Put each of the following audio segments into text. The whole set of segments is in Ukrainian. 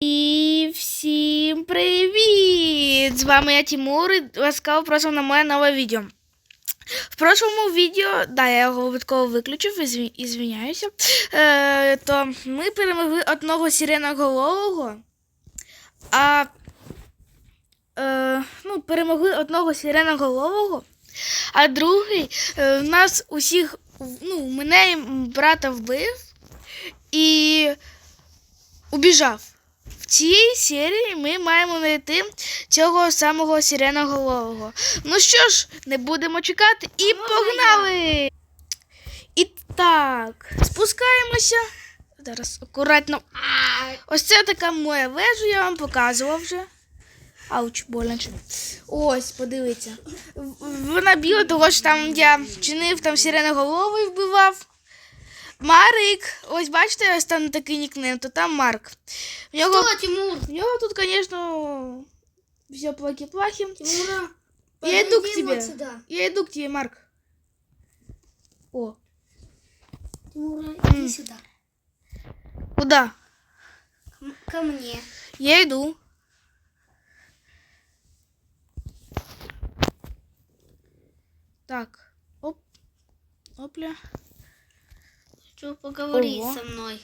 І всім привіт! З вами я Тимур і ласкаво просимо на моє нове відео. В прошлому відео, да, я його випадково виключив, і звиняюся. Е, то ми перемогли одного сиреноголового, а е, ну, перемогли одного сиреноголового, а другий е, нас усіх, ну, мене і брата вбив і убіжав. Цій серії ми маємо знайти цього самого сиреноголового. Ну що ж, не будемо чекати і погнали! І так, спускаємося. Зараз акуратно. Ось це така моя вежа, я вам показував вже. Ауч, боляче. Ось, подивіться. Вона біла, того що там я чинив там сиреноголовий вбивав. Марик, ось бачите, ось там такий нікнейм, то там Марк. В нього, Что, Тимур? в нього тут, звісно, все плахи-плахи. Тимура, Я иду к подойди тебе. вот сюда. Я йду к тебе, Марк. О, Тимура, М. иди сюда. куда? М- Ко мне. Я йду. Так. Оп. Опля. Хочу поговорить Ого. со мной.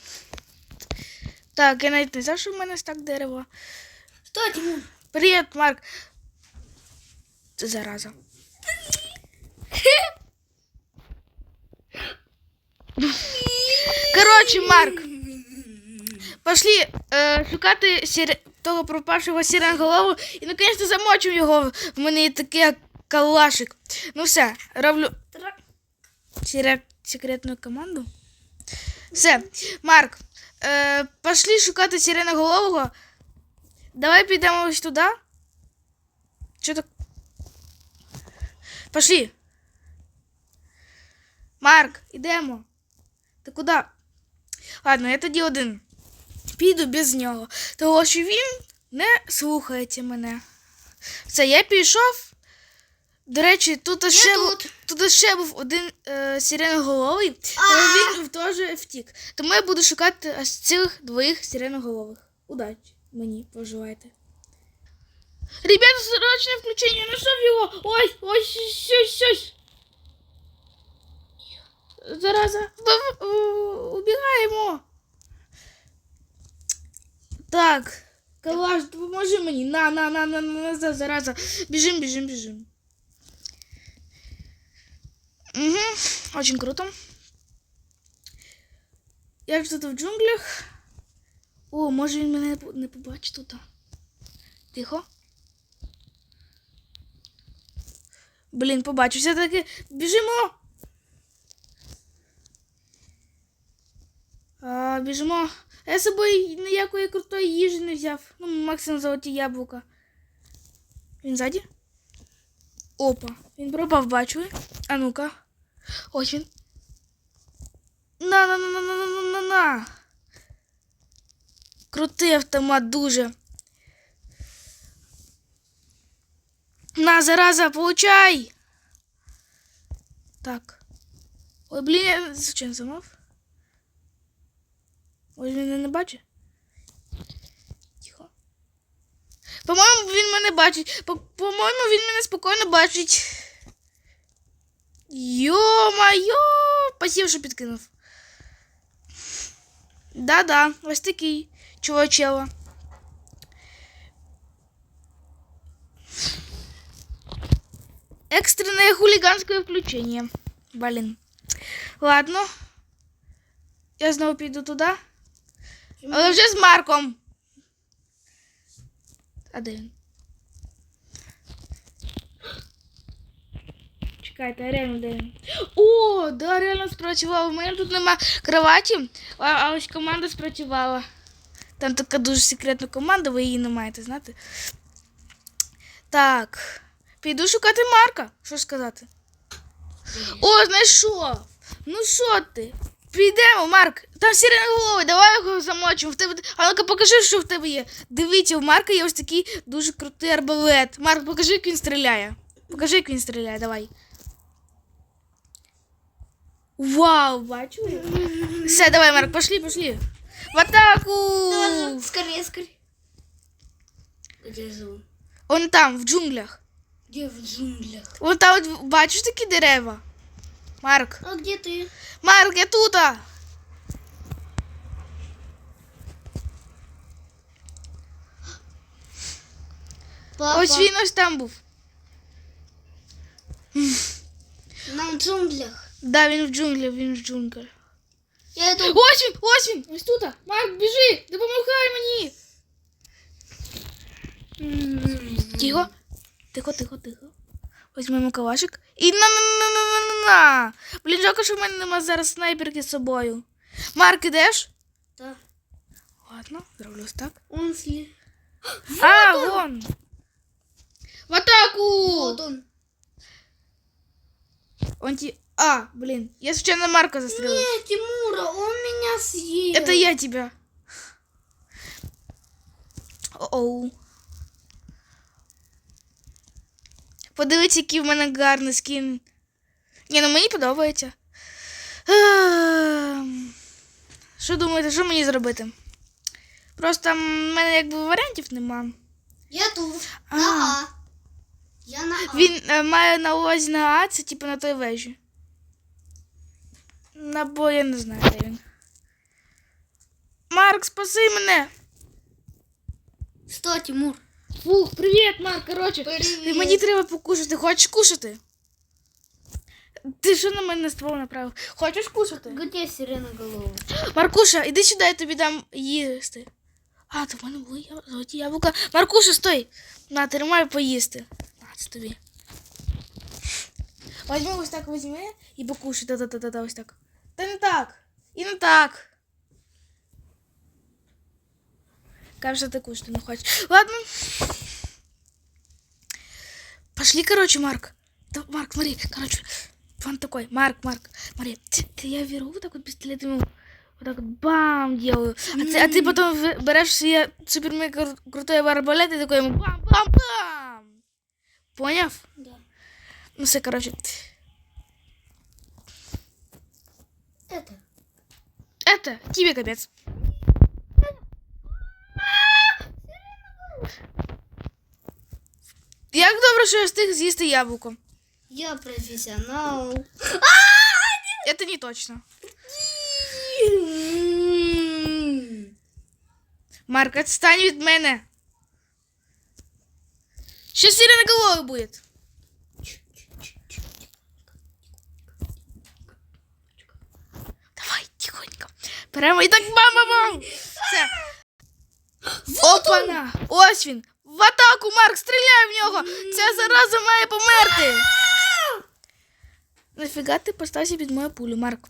Так, я навіть не знав, що в мене стак дерева. Что, Тимур? Привіт, Марк. Це зараза. Коротше, Марк, пошли е, шукати сір... того пропавшого сіреноголову і наконець замочимо його. В мене є такий калашик. Ну все, роблю Тра- секрет... секретну команду. Все, Марк, е, пошли шукати сиреноголового. Давай підемо ось туди. Що так? Пошли. Марк, ідемо. Ти куди? Ладно, я тоді один. Піду без нього. Того що він не слухається мене. Все, я пішов. До речі, тут ще, був, тут. тут ще був один е, сиреноголовий, але він теж втік. Тому я буду шукати аж цих двоїх сиреноголових. Удачі мені, поживайте. Ребята, срочне включення, знайшов його. Ой, ой, щось, щось. Зараза. Убігаємо. Так. Калаш, допоможи мені. На, на, на, на, на, назад, зараза. Біжим, біжим, біжим. Угу. Очень круто. Я тут в джунглях. О, може він мене не побачить тут. Тихо. Блін, побачу. Все-таки біжимо. А, біжимо. Я з собою ніякої крутої їжі не взяв. Ну, максимум золоті яблука. Він ззаді? Опа. Він пропав, бачу. А ну-ка. Ось він. На, на, на, на, на, на, на, на. Крутий автомат дуже. На, зараза, получай. Так. Ой, блін, я звичайно замов. Ось він мене не бачить. Тихо. По-моєму, він мене бачить. По- По-моєму, він мене спокійно бачить. Йо-майо! Спасибо, що підкинув. Да-да, ось такий чувачела. Экстренное хулиганское включение. Блин. Ладно. Я знову піду туди. Але вже з Марком. А де він? Чекайте, реально де? О, да, реально спрацювало. У мене тут нема кроваті, а, а ось команда спрацювала. Там така дуже секретна команда, ви її не маєте знати. Так. Піду шукати Марка. Що сказати? О, знайшов! Ну що ти? Підемо, Марк. Там сиреноголовий, давай його замочимо. В тебе... А ну-ка покажи, що в тебе є. Дивіться, у Марка є ось такий дуже крутий арбалет. Марк, покажи, як він стріляє. Покажи, як він стріляє, давай. Вау, бачу. Все, давай, Марк, пошли, пошли. В атаку! Скорее, скорее. Где же он? Он там, в джунглях. Где в джунглях? Вон там, от, бачиш такі дерева? Марк. А где ты? Марк, я тут. Папа. Ось він ось там був. На джунглях. Да, він в джунглях, він в джунглях. Я иду. Ось він, ось він, ось тут. Марк, біжи, допомагай мені. Тихо. Тихо, тихо, тихо. Візьмемо калашик. І на на на на на на на Блін, жалко, що в мене нема зараз снайперки з собою. Марк, ідеш? Да. Ладно, зроблю ось так. Он сли. а, вон. В атаку! Вот он. Он ті... А, блін, я случайно Марка застрелил. Нет, Тимура, он меня съел. Это я тебя. Оу. Подивіться, який в мене гарний скін. Ні, ну мені подобається. Ем, Що думаєте, що мені зробити? Просто в мене якби варіантів нема. Я тут. А. На А. Я на А. Він е, має на увазі на А, це типу на той вежі. На бо я не знаю, де він. Марк, спаси мене! Что, Тимур? Фух, привіт, Марк, коротше. Привіт. Мені треба покушати. Хочеш кушати? Ти що на мене ствол направив? Хочеш кушати? Где сиреноголовый? Маркуша, іди сюди, я тобі дам їсти. А, то в мене були я- золоті яблука. Маркуша, стой! На, тримай поїсти. На, це тобі. Возьми ось так візьми і покушай. Та-та-та-та, ось так. Та не так. І не так. Кажеш, що ти кушати не хочеш. Ладно. Пошли, короче, Марк. Да, Марк, смотри, короче, план такой. Марк, Марк, смотри, я беру вот так вот пистолет ему вот так вот бам делаю. А ты, а ты потом берешь себе супер крутой арбалет и такой ему бам-бам-бам. Понял? Да. Ну все, короче. Это. Это тебе капец. Як добре, що я встиг з'їсти яблуко. Я профессионал. Это не точно. Марк, отстань від мене. Ще сиреноголовий буде. Прямо і так бам-бам-бам. Все. Опана! Ось він. В атаку, Марк, стріляй в нього! Ця зараза має померти. Нафіга ти постався під мою пулю, Марк?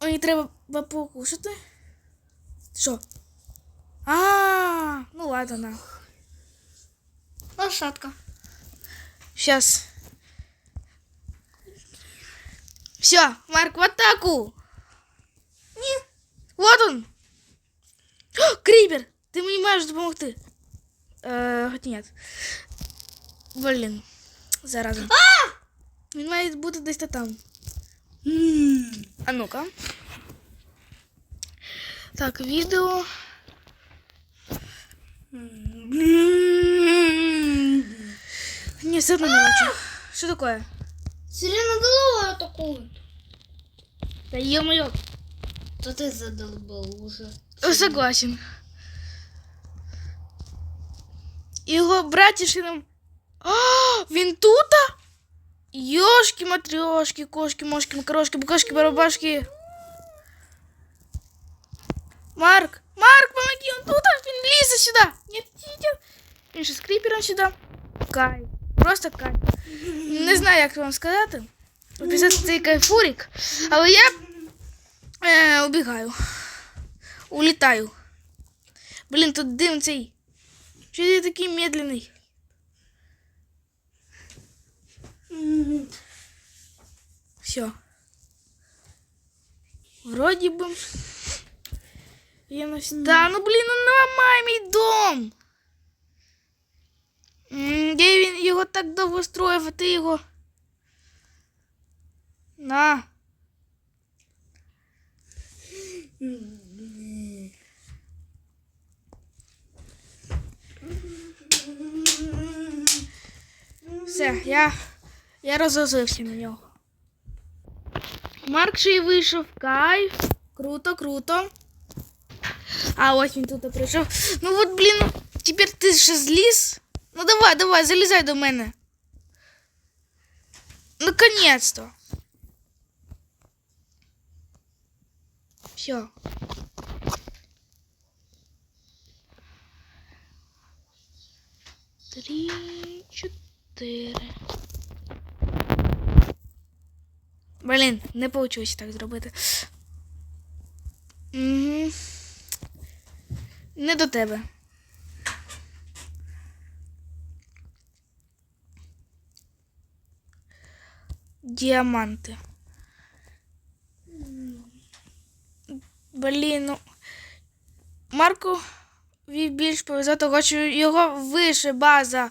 Мені треба покушати. Що? А, ну ладно, на. Лошадка. Сейчас. Все, Марк, в атаку. Ні. Вот он. О, Кріпер, ти мені маєш допомогти. Е, хоч ні. Блін. Зараза. А! Він має бути десь та там. А ну-ка. Так, відео. Ні, все одно не бачу. Що таке? Сиреноголовый атакует. Та ё-моё. Да ты задолбал уже. О, Согласен. Його братішином. А, він тут? Йошки, матрьошки, кошки, мошки, макарошки, букашки, барабашки. Марк, Марк, помоги, он тут, він лізе сюди. Нет, нет. Він ще з кріпером сюди. Кайф. Просто кайф. Не знаю, як вам сказати. Описати цей кайфурик. Але я е, убігаю. Улітаю. Блін, тут дим цей. Що ти такий медленний? Все. Вроді би. Я на... Да, ну блін, ну ламай мій дом. Я він його так довго строїв, а ти його. На. Все, я я розозлився на нього. Марк же й вийшов кайф. Круто, круто. А ось він тут прийшов. Ну от, блін, ну, тепер ти ще зліз. Ну давай, давай, залізай до мене. Наконец-то. Все. Три, чотири. Блін, не вийшло так зробити. Угу. Не до тебе. Діаманти. Блін, ну. Марку більш повезло, того, що його вище база,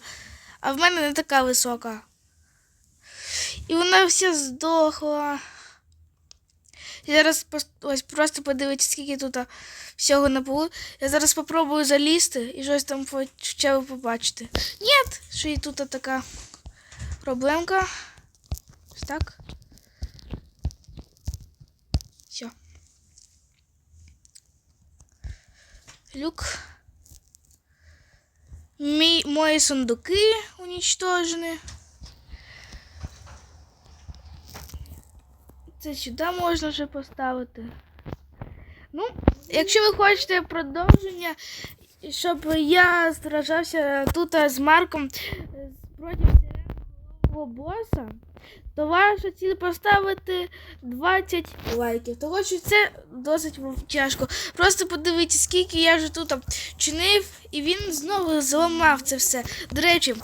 а в мене не така висока. І вона вся здохла. Я зараз ось просто подивитися, скільки тут всього на полу. Я зараз спробую залізти і щось там хоча б побачити. Ні, що і тут така проблемка. Ось так. Все. Люк. Мій, мої сундуки уничтожені. Це сюди можна вже поставити. Ну, якщо ви хочете продовження, щоб я сражався тут з Марком е, проти сиренового боса, то ваша ціль поставити 20 лайків. Тому що це досить тяжко. Просто подивіться, скільки я вже тут чинив, і він знову зламав це все. До речі,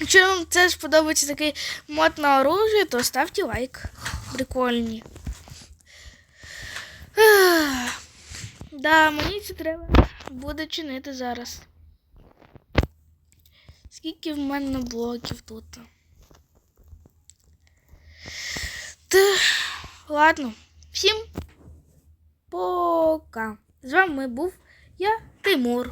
якщо вам це сподобається такий мод на оружие, то ставте лайк. Прикольні. Да, мені це треба буде чинити зараз. Скільки в мене блоків тут? Та, ладно, всім пока. З вами був я, Тимур.